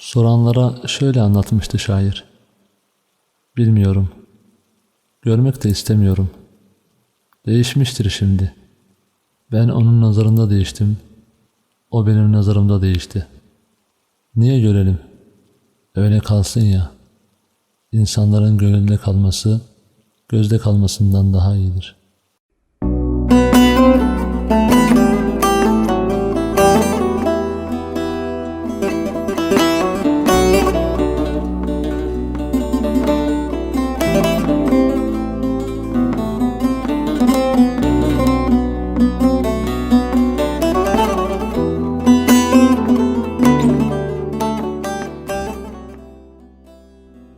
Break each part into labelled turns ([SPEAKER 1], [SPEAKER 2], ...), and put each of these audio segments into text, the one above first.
[SPEAKER 1] Soranlara şöyle anlatmıştı şair. Bilmiyorum. Görmek de istemiyorum. Değişmiştir şimdi. Ben onun nazarında değiştim. O benim nazarımda değişti. Niye görelim? Öyle kalsın ya. İnsanların gönlünde kalması, gözde kalmasından daha iyidir.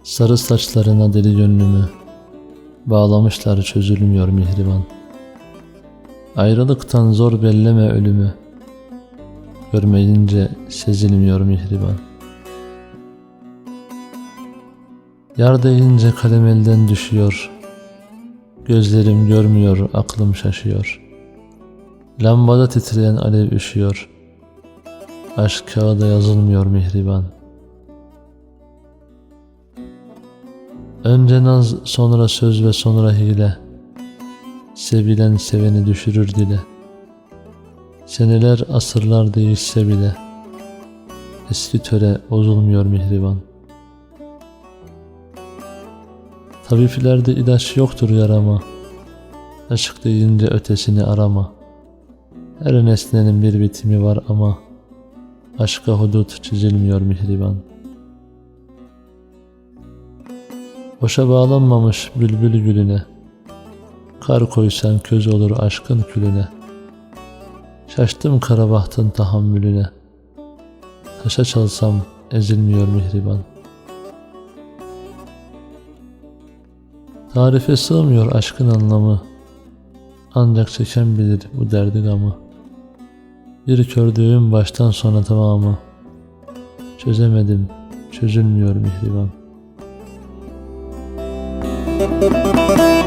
[SPEAKER 1] Sarı saçlarına deli gönlümü, bağlamışlar çözülmüyor mihriban. Ayrılıktan zor belleme ölümü, görmeyince sezilmiyor mihriban. Yar deyince kalem elden düşüyor, gözlerim görmüyor, aklım şaşıyor. Lambada titreyen alev üşüyor, aşk kağıda yazılmıyor mihriban.'' Önce naz, sonra söz ve sonra hile. Sevilen seveni düşürür dile. Seneler, asırlar değişse bile. Eski töre bozulmuyor mihriban. Tabiplerde ilaç yoktur yarama. Aşk deyince ötesini arama. Her nesnenin bir bitimi var ama aşka hudut çizilmiyor mihriban.'' Boşa bağlanmamış bülbül gülüne, Kar koysan köz olur aşkın külüne. Şaştım kara bahtın tahammülüne, Taşa çalsam ezilmiyor mihriban. Tarife sığmıyor aşkın anlamı, Ancak çeken bilir bu derdi gamı. Bir kördüğüm baştan sona tamamı, Çözemedim, çözülmüyor mihriban.
[SPEAKER 2] Música